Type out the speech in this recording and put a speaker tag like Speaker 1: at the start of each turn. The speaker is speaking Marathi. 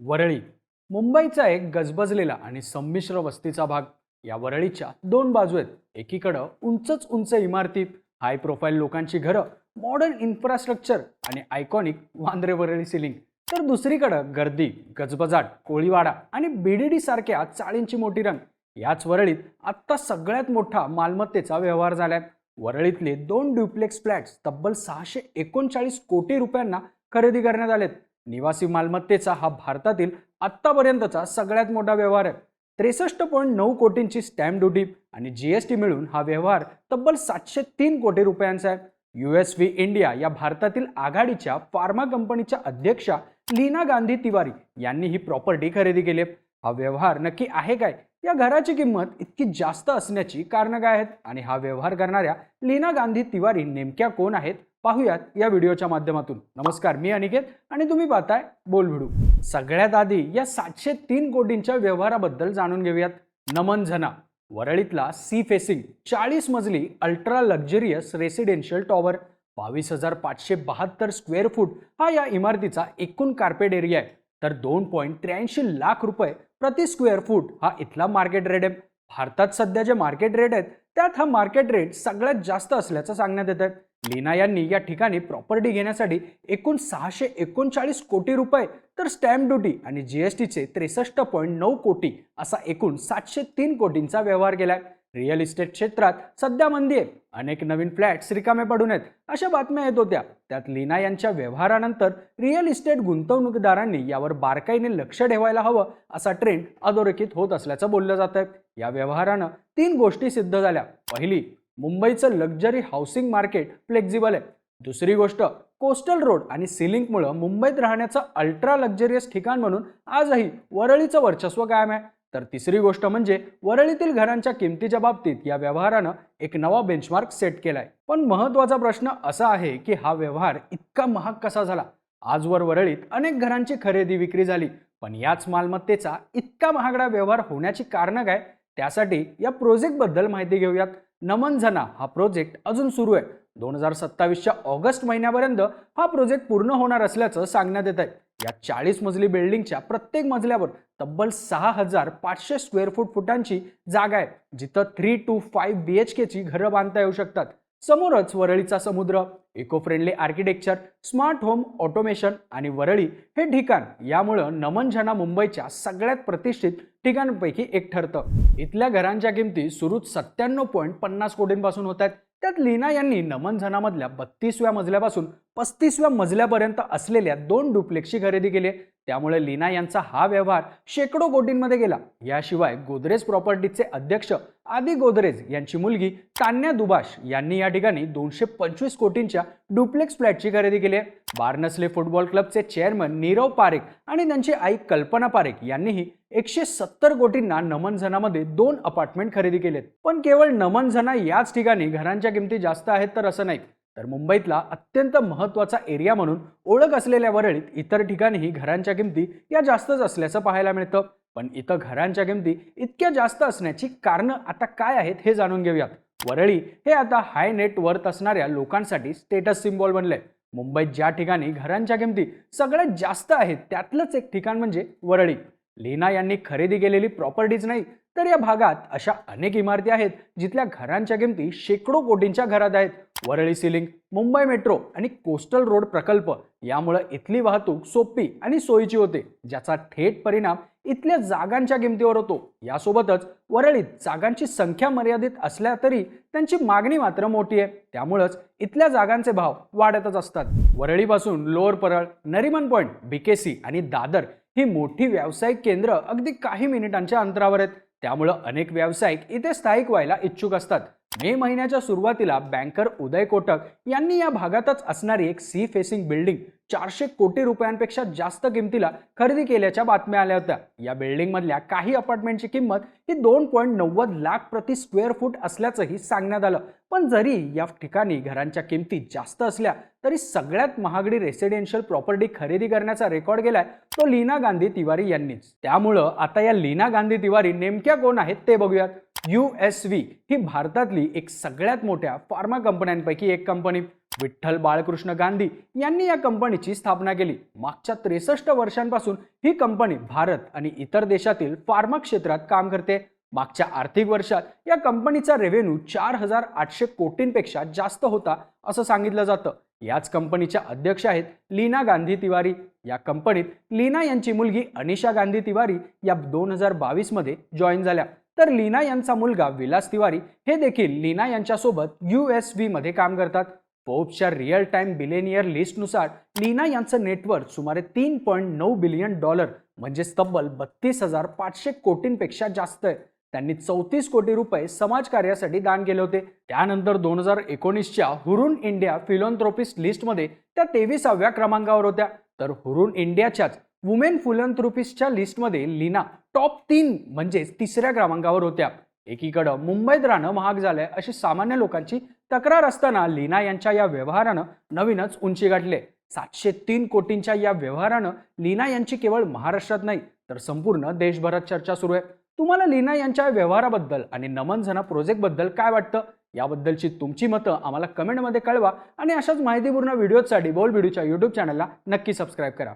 Speaker 1: वरळी. मुंबईचा एक गजबजलेला आणि संमिश्र वस्तीचा भाग. या वरळीच्या दोन बाजू आहेत. एकीकडं उंचच उंच इमारती हाय प्रोफाईल लोकांची घरं मॉडर्न इन्फ्रास्ट्रक्चर आणि iconic Bandra Worli sea link तर दुसरीकडं गर्दी गजबजाट कोळीवाडा आणि बीडीडी सारख्या चाळींची मोठी रंग. याच वरळीत आत्ता सगळ्यात मोठा मालमत्तेचा व्यवहार झालाय. वरळीतले दोन ड्युप्लेक्स फ्लॅट्स तब्बल सहाशे एकोणचाळीस कोटी रुपयांना खरेदी करण्यात आलेत. निवासी मालमत्तेचा हा भारतातील आत्तापर्यंतचा सगळ्यात मोठा व्यवहार आहे. त्रेसष्ट पॉईंट नऊ कोटींची स्टॅम्प ड्युटी आणि जीएसटी मिळून हा व्यवहार तब्बल सातशे तीन कोटी रुपयांचा आहे. यू एस व्ही इंडिया या भारतातील आघाडीच्या फार्मा कंपनीच्या अध्यक्षा लीना गांधी तिवारी यांनी ही प्रॉपर्टी खरेदी केली आहे. हा व्यवहार नक्की आहे काय? या घराची किंमत इतकी जास्त असण्याची कारणं काय आहेत? आणि हा व्यवहार करणाऱ्या लीना गांधी तिवारी नेमक्या कोण आहेत? पाहूयात या व्हिडिओच्या माध्यमातून. नमस्कार मी अनिकेत आणि तुम्ही पाहताय बोल भिडू सगळ्यात आधी या सातशे तीन कोटींच्या व्यवहाराबद्दल जाणून घेऊयात. नमन झना वरळीतला सी फेसिंग चाळीस मजली अल्ट्रा लक्झरियस रेसिडेन्शियल टॉवर बावीस हजार पाचशे बहात्तर स्क्वेअर फूट हा या इमारतीचा एकूण कार्पेट एरिया आहे. तर दोन पॉईंट त्र्याऐंशी लाख रुपये प्रति स्क्वेअर फूट हा इथला मार्केट रेट आहे. भारतात सध्या जे मार्केट रेट आहेत त्यात हा मार्केट रेट सगळ्यात जास्त असल्याचं सांगण्यात येत आहे लीना यांनी या ठिकाणी प्रॉपर्टी घेण्यासाठी एकूण सहाशे एकोणचाळीस कोटी रुपये तर स्टॅम्प ड्युटी आणि जीएसटीचे त्रेसष्ट पॉईंट नऊ कोटी असा एकूण सातशे तीन कोटींचा व्यवहार केलाय. रिअल इस्टेट क्षेत्रात सध्या मंदी आहे. अनेक नवीन फ्लॅट्स रिकामे पडून आहेत अशा बातम्या येत होत्या. त्यात लीना यांच्या व्यवहारानंतर रिअल इस्टेट गुंतवणूकदारांनी यावर बारकाईने लक्ष ठेवायला हवं असा ट्रेंड अधोरेखित होत असल्याचं बोललं जात आहे या व्यवहारानं तीन गोष्टी सिद्ध झाल्या. पहिली मुंबईचं लक्झरी हाऊसिंग मार्केट फ्लेक्झिबल आहे. दुसरी गोष्ट कोस्टल रोड आणि सिलिंकमुळं मुंबईत राहण्याचं अल्ट्रा लक्झरियस ठिकाण म्हणून आजही वरळीचं वर्चस्व कायम आहे. तर तिसरी गोष्ट म्हणजे वरळीतील घरांच्या किमतीच्या बाबतीत या व्यवहारानं एक नवा बेंचमार्क सेट केलाय. पण महत्त्वाचा प्रश्न असा आहे की हा व्यवहार इतका महाग कसा झाला? आजवर वरळीत अनेक घरांची खरेदी विक्री झाली पण याच मालमत्तेचा इतका महागडा व्यवहार होण्याची कारणं काय? त्यासाठी या प्रोजेक्टबद्दल माहिती घेऊयात. नमन झना हा प्रोजेक्ट अजून सुरू आहे. दोन हजार सत्तावीसच्या ऑगस्ट महिन्यापर्यंत हा प्रोजेक्ट पूर्ण होणार असल्याचं सांगण्यात येत आहे या चाळीस मजली बिल्डिंगच्या प्रत्येक मजल्यावर तब्बल सहा हजार पाचशे स्क्वेअर फूट फुटांची जागा आहे जिथं three two five B H केची घरं बांधता येऊ शकतात. समोरच वरळीचा समुद्र eco friendly architecture smart home automation आणि वरळी हे ठिकाण यामुळं नमनझना मुंबईच्या सगळ्यात प्रतिष्ठित ठिकाणांपैकी एक ठरतं. इथल्या घरांच्या किमती सुरूच सत्त्याण्णव पॉईंट पन्नास कोटींपासून होत आहेत. त्यात लीना यांनी नमनझनामधल्या बत्तीसव्या मजल्यापासून पस्तीसव्या मजल्यापर्यंत असलेल्या दोन डुप्लेक्सची खरेदी केली आहे. त्यामुळे लीना यांचा हा व्यवहार शेकडो कोटींमध्ये गेला. याशिवाय गोदरेज प्रॉपर्टीचे अध्यक्ष आदी गोदरेज यांची मुलगी कान्या दुबाश यांनी या ठिकाणी दोनशे पंचवीस कोटींच्या डुप्लेक्स फ्लॅटची खरेदी केली आहे. बार्नसले फुटबॉल क्लबचे चेअरमन नीरव पारेख आणि त्यांची आई कल्पना पारेख यांनीही एकशे सत्तर कोटींना नमनझनामध्ये दोन अपार्टमेंट खरेदी केलेत. पण केवळ नमनझना याच ठिकाणी घरांच्या किमती जास्त आहेत तर असं नाही. तर मुंबईतला अत्यंत महत्त्वाचा एरिया म्हणून ओळख असलेल्या वरळीत इतर ठिकाणीही घरांच्या किमती या जास्तच असल्याचं पाहायला मिळतं. पण इथं घरांच्या किमती इतक्या जास्त असण्याची कारणं आता काय आहेत हे जाणून घेऊयात. वरळी हे आता हाय नेट वर्थ असणाऱ्या लोकांसाठी स्टेटस सिम्बॉल बनलंय. मुंबईत ज्या ठिकाणी घरांच्या किमती सगळ्यात जास्त आहेत त्यातलंच एक ठिकाण म्हणजे वरळी. लीना यांनी खरेदी केलेली प्रॉपर्टीज नाही तर या भागात अशा अनेक इमारती आहेत जिथल्या घरांच्या किमती शेकडो कोटींच्या घरात आहेत. Worli sea link Mumbai metro आणि कोस्टल रोड प्रकल्प यामुळे इथली वाहतूक सोपी आणि सोयीची होते ज्याचा थेट परिणाम इथल्या जागांच्या किमतीवर होतो. यासोबतच वरळीत जागांची संख्या मर्यादित असल्या तरी त्यांची मागणी मात्र मोठी आहे. त्यामुळंच इथल्या जागांचे भाव वाढतच असतात. वरळीपासून lower Parel Nariman point BKC आणि दादर ही मोठी व्यावसायिक केंद्र अगदी काही मिनिटांच्या अंतरावर आहेत. त्यामुळं अनेक व्यावसायिक इथे स्थायिक व्हायला इच्छुक असतात. मे महिन्याच्या सुरुवातीला बँकर उदय कोटक यांनी या भागातच असणारी एक सी फेसिंग बिल्डिंग चारशे कोटी रुपयांपेक्षा जास्त किमतीला खरेदी केल्याच्या बातम्या आल्या होत्या. या बिल्डिंग मधल्या काही अपार्टमेंटची किंमत ही दोन पॉईंट नव्वद लाख प्रति स्क्वेअर फूट असल्याचंही सांगण्यात आलं. पण जरी या ठिकाणी घरांच्या किमती जास्त असल्या तरी सगळ्यात महागडी रेसिडेन्शियल प्रॉपर्टी खरेदी करण्याचा रेकॉर्ड गेलाय तो लीना गांधी तिवारी यांनीच. त्यामुळं आता या लीना गांधी तिवारी नेमक्या कोण आहेत ते बघूयात. यू एस व्ही ही भारतातली एक सगळ्यात मोठ्या फार्मा कंपन्यांपैकी एक कंपनी विठ्ठल बाळकृष्ण गांधी यांनी या कंपनीची स्थापना केली. मागच्या त्रेसष्ट वर्षांपासून ही कंपनी भारत आणि इतर देशातील फार्मा क्षेत्रात काम करते. मागच्या आर्थिक वर्षात या कंपनीचा रेव्हेन्यू चार हजार आठशे कोटींपेक्षा जास्त होता असं सांगितलं जातं. याच कंपनीच्या अध्यक्ष आहेत लीना गांधी तिवारी. या कंपनीत लीना यांची मुलगी अनिशा गांधी तिवारी या दोन हजार बावीसमध्ये जॉईन झाल्या. तर लीना यांचा मुलगा विलास तिवारी हे देखील लीना यांच्यासोबत यू एसमध्ये काम करतात. फोर्ब्सच्या रिअल टाइम बिलेनियर लिस्टनुसार लीना यांचं नेटवर्क सुमारे तीन पॉईंट नऊ बिलियन डॉलर म्हणजे तब्बल बत्तीस हजार पाचशे कोटींपेक्षा जास्त आहे. त्यांनी चौतीस कोटी रुपये समाजकार्यासाठी दान केले होते. त्यानंतर दोन हजार एकोणीसच्या हुरून इंडिया फिलॉन्थ्रोपिस्ट लिस्टमध्ये त्या तेविसाव्या क्रमांकावर होत्या. तर हुरून इंडियाच्याच वुमेन फिलॉन्थ्रोपिस्टच्या लिस्टमध्ये लीना टॉप तीन म्हणजेच तिसऱ्या क्रमांकावर होत्या. एकीकडं मुंबईत राहणं महाग झालंय अशी सामान्य लोकांची तक्रार असताना लीना यांच्या या व्यवहारानं नवीनच उंची गाठले. सातशे तीन कोटींच्या या व्यवहारानं लीना यांची केवळ महाराष्ट्रात नाही तर संपूर्ण देशभरात चर्चा सुरू आहे. तुम्हाला लीना यांच्या व्यवहाराबद्दल आणि नमन झना प्रोजेक्टबद्दल काय वाटतं? याबद्दलची तुमची मतं आम्हाला कमेंटमध्ये कळवा आणि अशाच माहितीपूर्ण व्हिडिओसाठी बोल व्हिडिओच्या यूट्यूब चॅनलला नक्की सबस्क्राईब करा.